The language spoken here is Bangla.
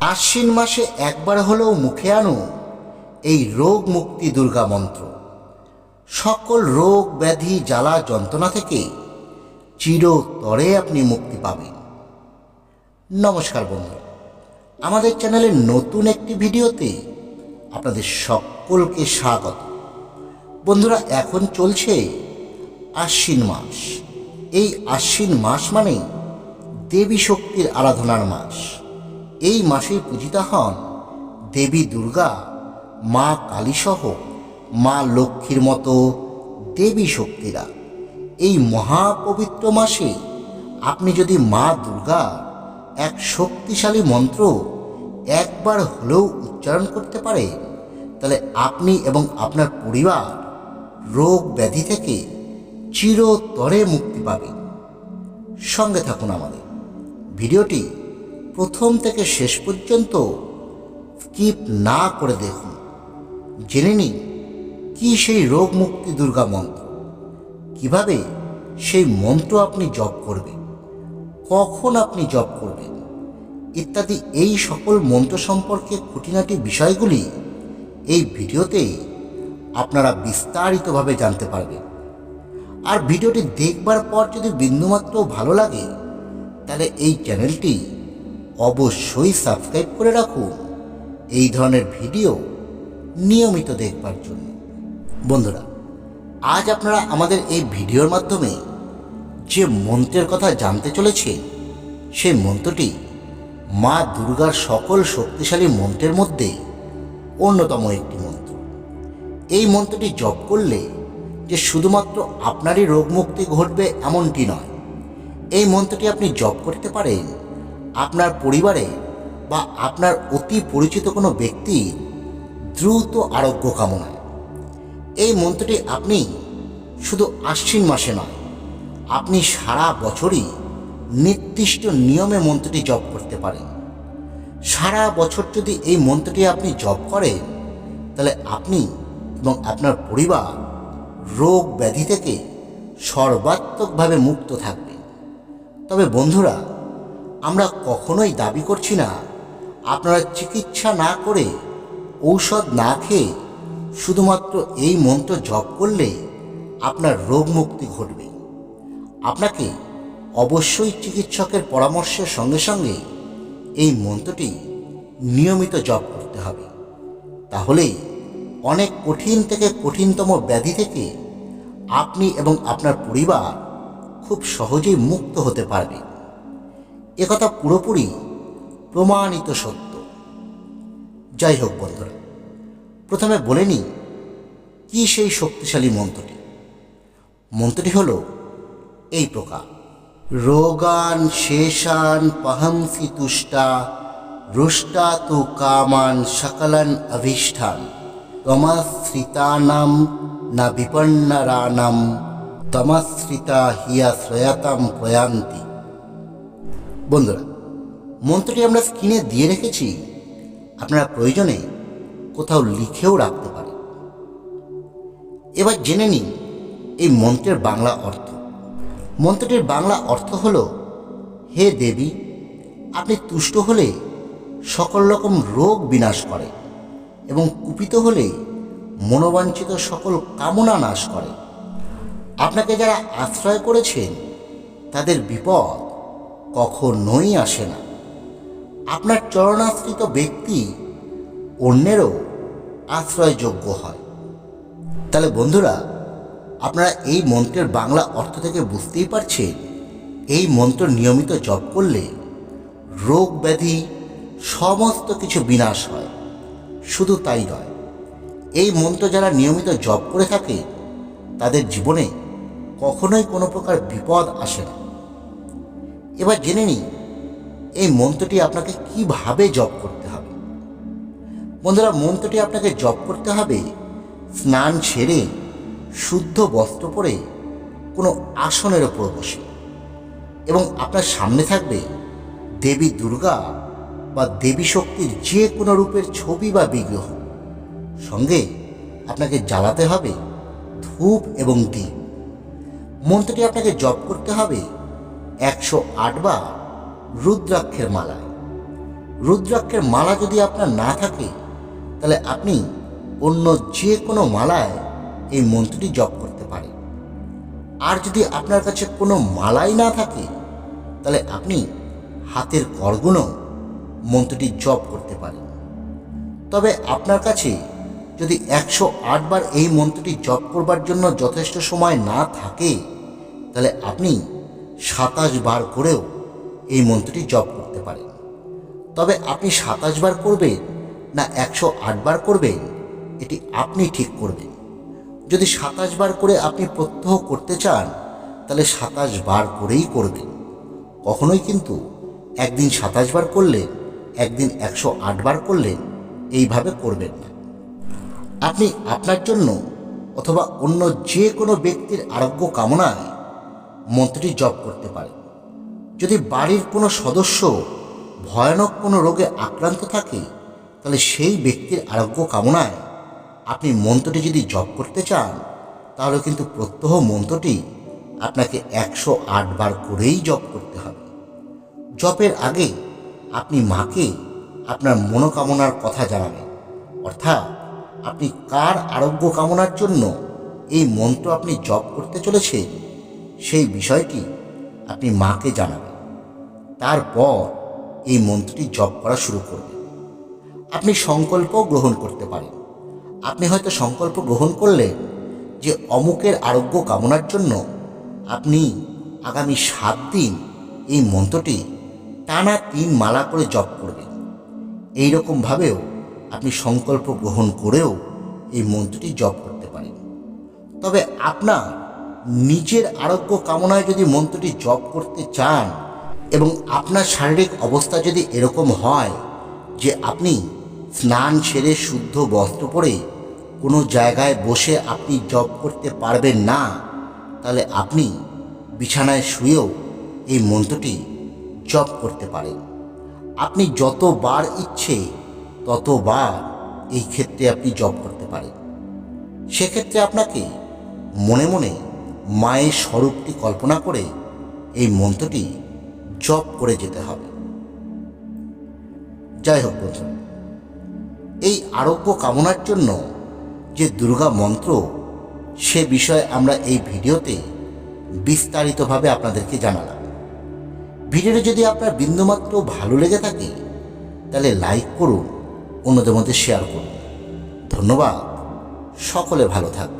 আশ্বিন মাসে একবার হলেও মুখে আনো এই রোগ মুক্তি দুর্গা মন্ত্র। সকল রোগ, ব্যাধি, জ্বালা, যন্ত্রণা থেকে চিরতরে আপনি মুক্তি পাবেন। নমস্কার বন্ধু, আমাদের চ্যানেলের নতুন একটি ভিডিওতে আপনাদের সকলকে স্বাগত। বন্ধুরা, এখন চলছে আশ্বিন মাস। এই আশ্বিন মাস মানে দেবী শক্তির আরাধনার মাস। এই মাসে পূজিতা হন। দেবী দুর্গা, মা কালীসহ, মা লক্ষ্মীর মতো দেবী শক্তিরা। এই মহাপবিত্র মাসে আপনি যদি মা দুর্গা, এক শক্তিশালী মন্ত্র একবার হলেও উচ্চারণ করতে পারে তাহলে আপনি এবং আপনার পরিবার রোগ ব্যাধি থেকে চিরতরে মুক্তি পাবেন। সঙ্গে থাকুন আমাদের। ভিডিওটি প্রথম থেকে শেষ পর্যন্ত স্কিপ না করে দেখুন। জেনে নিন, কি সেই রোগ মুক্তি দুর্গা মন্ত্র? কীভাবে সেই মন্ত্র আপনি জপ করবেন? কখন আপনি জপ করবেন? ইত্যাদি এই সকল মন্ত্র সম্পর্কে খুঁটিনাটি বিষয়গুলি এই ভিডিওতে আপনারা বিস্তারিতভাবে জানতে পারবেন। আর ভিডিওটি দেখবার পর যদি বিন্দুমাত্র ভালো লাগে, তাহলে এই চ্যানেলটি অবশ্যই সাবস্ক্রাইব করে রাখুন এই ধরনের ভিডিও নিয়মিত দেখবার জন্য। বন্ধুরা, আজ আপনারা আমাদের এই ভিডিওর মাধ্যমে যে মন্ত্রের কথা জানতে চলেছে সেই মন্ত্রটি মা দুর্গার সকল শক্তিশালী মন্ত্রের মধ্যে অন্যতম একটি মন্ত্র। এই মন্ত্রটি জপ করলে যে শুধুমাত্র আপনারই রোগমুক্তি ঘটবে এমনটি নয়। এই মন্ত্রটি আপনি জপ করতে পারেন আপনার পরিবারে বা আপনার অতি পরিচিত কোনো ব্যক্তি দ্রুত আরোগ্য কামনায় এই মন্ত্রটি আপনি শুধু আশ্বিন মাসে নয়, আপনি সারা বছরই নির্দিষ্ট নিয়মে মন্ত্রটি জপ করতে পারেন। সারা বছর যদি এই মন্ত্রটি আপনি জপ করেন, তাহলে আপনি এবং আপনার পরিবার রোগ ব্যাধি থেকে সর্বাত্মকভাবে মুক্ত থাকবে। তবে বন্ধুরা আমরা কখনোই দাবি করছি না। আপনারা চিকিৎসা না করে ঔষধ না খেয়ে শুধুমাত্র এই মন্ত্র জপ করলে আপনার রোগ মুক্তি ঘটবে। আপনাকে অবশ্যই চিকিৎসকের পরামর্শের সঙ্গে সঙ্গে এই মন্ত্রটি নিয়মিত জপ করতে হবে। তাহলেই অনেক কঠিন থেকে কঠিনতম ব্যাধি থেকে আপনি এবং আপনার পরিবার খুব সহজেই মুক্ত হতে পারবে একথা পুরোপুরি প্রমাণিত সত্য। যাই হোক বন্ধুরা, প্রথমে বলে নিই, কি সেই শক্তিশালী মন্ত্রটি? মন্ত্রটি হল এই প্রকার। রোগান শেষান পহংসি তুষ্টা, রুষ্টা তু কামান সকলন অভীষ্ঠান। তমাশ্রিতানাম না বিপন্নরানাম তমাশ্রিতা হিয়া শ্রয়াতাম প্রয়ান্তি। বন্ধুরা, মন্ত্রটি আমরা স্ক্রিনে দিয়ে রেখেছি। আপনারা প্রয়োজনে কোথাও লিখেও রাখতে পারেন। এবার জেনে নিন এই মন্ত্রের বাংলা অর্থ। মন্ত্রটির বাংলা অর্থ হল, হে দেবী, আপনি তুষ্ট হলে সকল রকম রোগ বিনাশ করে এবং কুপিত হলে মনোবাঞ্ছিত সকল কামনা নাশ করে। আপনাকে যারা আশ্রয় করেছেন, তাদের বিপদ কখনোই আসে না। আপনার চরণাশ্রিত ব্যক্তি অন্যেরও আশ্রয়যোগ্য হয়। তাহলে বন্ধুরা, আপনারা এই মন্ত্রের বাংলা অর্থ থেকে বুঝতেই পারছেন, এই মন্ত্র নিয়মিত জপ করলে রোগ ব্যাধি সমস্ত কিছু বিনাশ হয়। শুধু তাই নয়, এই মন্ত্র যারা নিয়মিত জপ করে থাকে, তাদের জীবনে কখনোই কোনো প্রকার বিপদ আসে না। এবার জেনে নিই, এই মন্ত্রটি আপনাকে কীভাবে জপ করতে হবে? বন্ধুরা, মন্ত্রটি আপনাকে জপ করতে হবে স্নান ছেড়ে শুদ্ধ বস্ত্র পরে, কোনো আসনের ওপর বসে। এবং আপনার সামনে থাকবে দেবী দুর্গা বা দেবী শক্তির যে কোনো রূপের ছবি বা বিগ্রহ। সঙ্গে আপনাকে জ্বালাতে হবে ধূপ এবং দ্বীপ মন্ত্রটি আপনাকে জপ করতে হবে একশো আটবার রুদ্রাক্ষের মালায় রুদ্রাক্ষের মালা যদি আপনার না থাকে, তাহলে আপনি অন্য যে কোনো মালায় এই মন্ত্রটি জপ করতে পারেন। আর যদি আপনার কাছে কোনো মালাই না থাকে, তাহলে আপনি হাতের করগুণও মন্ত্রটি জপ করতে পারেন। তবে আপনার কাছে যদি একশো আটবার এই মন্ত্রটি জপ করবার জন্য যথেষ্ট সময় না থাকে, তাহলে আপনি সাতাশ বার করেও এই মন্ত্রটি জপ করতে পারেন। তবে আপনি সাতাশ বার করবেন না একশো আট বার করবেন, এটি আপনি ঠিক করবেন। যদি সাতাশ বার করে আপনি প্রত্যহ করতে চান, তাহলে সাতাশ বার করেই করবেন। কখনোই কিন্তু একদিন সাতাশ বার করলেন একদিন একশো আট বার করলেন এইভাবে করবেন না। আপনি আপনার জন্য অথবা অন্য যে কোনো ব্যক্তির আরোগ্য কামনায় মন্ত্রটি জপ করতে পারে। যদি বাড়ির কোনো সদস্য ভয়ানক কোনো রোগে আক্রান্ত থাকে, তাহলে সেই ব্যক্তির আরোগ্য কামনায় আপনি মন্ত্রটি যদি জপ করতে চান, তাহলে কিন্তু প্রত্যহ মন্ত্রটি আপনাকে একশো আট বার করেই জপ করতে হবে। জপের আগে আপনি মাকে আপনার মনোকামনার কথা জানাবেন। অর্থাৎ আপনি কার আরোগ্য কামনার জন্য এই মন্ত্র আপনি জপ করতে চলেছেন? সেই বিষয়টি আপনি মাকে জানাবেন। তারপর এই মন্ত্রটি জপ করা শুরু করবেন। আপনি সংকল্প গ্রহণ করতে পারেন। আপনি হয়তো সংকল্প গ্রহণ করলেন যে অমুকের আরোগ্য কামনার জন্য আপনি আগামী সাত দিন এই মন্ত্রটি টানা তিন মালা করে জপ করবেন। এই রকমভাবেও আপনি সংকল্প গ্রহণ করেও এই মন্ত্রটি জপ করতে পারেন। তবে আপনার নিজের আরোগ্য কামনায় যদি মন্ত্রটি জপ করতে চান এবং আপনার শারীরিক অবস্থা যদি এরকম হয় যে আপনি স্নান সেরে শুদ্ধ বস্ত্র পরে কোনো জায়গায় বসে আপনি জপ করতে পারবেন না, তাহলে আপনি বিছানায় শুয়েও এই মন্ত্রটি জপ করতে পারেন। আপনি যতবার ইচ্ছে ততবার এই ক্ষেত্রে আপনি জপ করতে পারেন। সেক্ষেত্রে আপনাকে মনে মনে মায়ের স্বরূপটি কল্পনা করে এই মন্ত্রটি জপ করে যেতে হবে। যাই হোক বন্ধুরা এই আরোগ্য কামনার জন্য যে দুর্গা মন্ত্র, সে বিষয়ে আমরা এই ভিডিওতে বিস্তারিতভাবে আপনাদেরকে জানালাম। ভিডিওটি যদি আপনার বিন্দুমাত্র ভালো লেগে থাকে, তাহলে লাইক করুন, অন্যদের মধ্যে শেয়ার করুন। ধন্যবাদ, সকলে ভালো থাকবে